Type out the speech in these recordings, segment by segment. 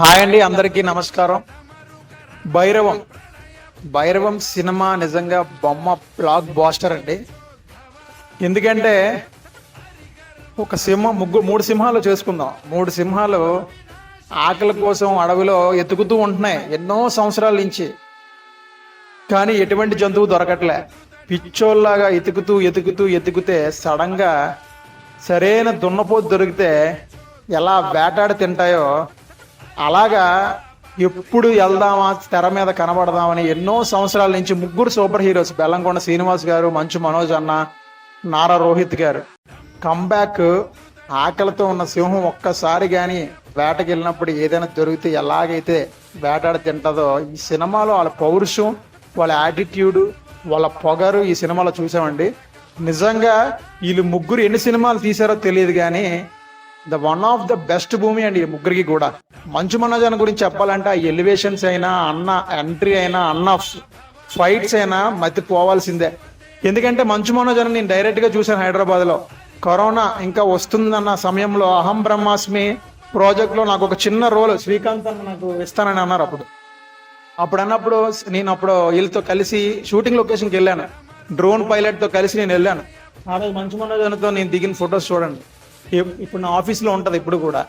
Hi అండి అందరికీ నమస్కారం. భైరవం. భైరవం సినిమా నిజంగా బొమ్మ బ్లాక్ బాస్టర్ అండి. ఎందుకంటే ఒక సింహం ముగ్గురు మూడు సింహాలు చేసుకుందాం. మూడు సింహాలు ఆకలి కోసం అడవిలో ఎతుకుతూ ఉంటున్నాయి ఎన్నో సంవత్సరాల నుంచి. కానీ ఎటువంటి జంతువు దొరకట్లే. పిచ్చోల్లాగా ఎతుకుతూ ఎతుకుతూ ఎతుకుతే సడన్గా సరైన దున్నపోతు దొరికితే ఎలా వేటాడి తింటాయో అలాగా ఎప్పుడు వెళ్దామా తెర మీద కనబడదామని ఎన్నో సంవత్సరాల నుంచి ముగ్గురు సూపర్ హీరోస్ బెల్లంకొండ శ్రీనివాస్ గారు మంచు మనోజ్ అన్న నారా రోహిత్ గారు. కంబ్యాక్ ఆకలితో ఉన్న సింహం ఒక్కసారి కానీ వేటకి వెళ్ళినప్పుడు ఏదైనా దొరికితే ఎలాగైతే వేటాడి తింటుందో ఈ సినిమాలో వాళ్ళ పౌరుషం వాళ్ళ యాటిట్యూడ్ వాళ్ళ పొగరు ఈ సినిమాలో చూసామండి. నిజంగా వీళ్ళు ముగ్గురు ఎన్ని సినిమాలు తీశారో తెలియదు కానీ the one of the best భూమి అండి ఈ ముగ్గురికి కూడా. మంచు మనోజన్ గురించి చెప్పాలంటే ఆ ఎలివేషన్స్ అయినా అన్న ఎంట్రీ అయినా అన్న ఫైట్స్ అయినా మతి పోవాల్సిందే ఎందుకంటే మంచు మనోజన్ నేను డైరెక్ట్గా చూశాను హైదరాబాద్లో. కరోనా ఇంకా వస్తుందన్న సమయంలో అహం బ్రహ్మాస్మి ప్రాజెక్ట్లో నాకు ఒక చిన్న రోల్ శ్రీకాంత్ అన్న నాకు ఇస్తానని అన్నారు అప్పుడు. అప్పుడు అన్నప్పుడు నేను అప్పుడు వీళ్ళతో కలిసి షూటింగ్ లొకేషన్కి వెళ్ళాను. డ్రోన్ పైలట్తో కలిసి నేను వెళ్ళాను. ఆ రోజు మంచు మనోజన్తో నేను దిగిన ఫొటోస్ చూడండి. ఇప్పుడు నా ఆఫీస్లో ఉంటుంది ఇప్పుడు కూడా.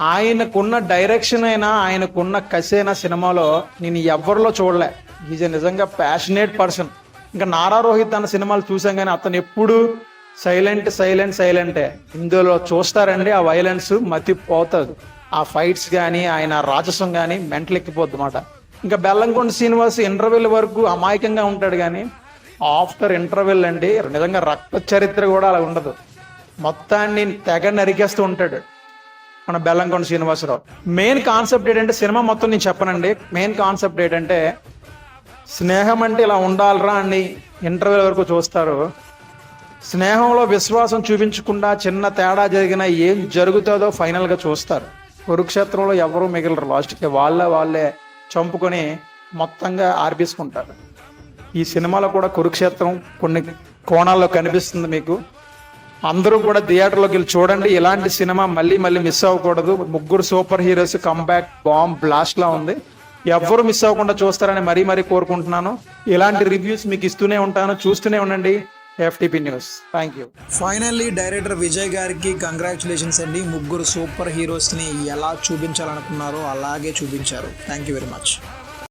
ఆయనకున్న డైరెక్షన్ అయినా ఆయనకున్న కసి అయినా సినిమాలో నేను ఎవరిలో చూడలే. ఈజ్ నిజంగా ప్యాషనేట్ పర్సన్ ఇంకా నారా రోహిత్ అన్న సినిమాలు చూసాం కానీ అతను ఎప్పుడు సైలెంట్ సైలెంట్ సైలెంటే ఇందులో చూస్తారండి ఆ వైలెన్స్ మతి పోతుంది ఆ ఫైట్స్ కానీ ఆయన రాజసం కానీ మెంటల్ ఎక్కిపోద్ది అన్నమాట ఇంకా బెల్లంకొండ శ్రీనివాస్ ఇంటర్వెల్ వరకు అమాయకంగా ఉంటాడు కానీ ఆఫ్టర్ ఇంటర్వెల్ అండి నిజంగా రక్త చరిత్ర కూడా అలా ఉండదు. మొత్తాన్ని తెగ నరికేస్తూ ఉంటాడు. మన బెల్లంకొండ శ్రీనివాసరావు. మెయిన్ కాన్సెప్ట్ ఏంటంటే సినిమా మొత్తం నేను చెప్పనండి. మెయిన్ కాన్సెప్ట్ ఏంటంటే స్నేహం అంటే ఇలా ఉండాలిరా అని ఇంటర్వ్యూ వరకు చూస్తారు. స్నేహంలో విశ్వాసం చూపించకుండా చిన్న తేడా జరిగినా ఏం జరుగుతుందో ఫైనల్గా చూస్తారు. కురుక్షేత్రంలో ఎవరు మిగలరు. లాస్ట్కి వాళ్ళే వాళ్ళే చంపుకొని మొత్తంగా ఆర్పేసుకుంటారు. ఈ సినిమాలో కూడా కురుక్షేత్రం కొన్ని కోణాల్లో కనిపిస్తుంది మీకు. అందరూ కూడా థియేటర్లోకి వెళ్ళి చూడండి. ఇలాంటి సినిమా మళ్ళీ మళ్ళీ మిస్ అవ్వకూడదు. ముగ్గురు super heroes comeback bomb blast లా ఉంది. ఎవ్వరు మిస్ అవ్వకుండా చూస్తారని మరీ మరీ కోరుకుంటున్నాను. ఇలాంటి రివ్యూస్ మీకు ఇస్తూనే ఉంటాను. చూస్తూనే ఉండండి. FTP news thank you finally director Vijay గారికి కంగ్రాచులేషన్స్ అండి. ముగ్గురు సూపర్ హీరోస్ని ఎలా చూపించాలనుకున్నారో అలాగే చూపించారు. Thank you very much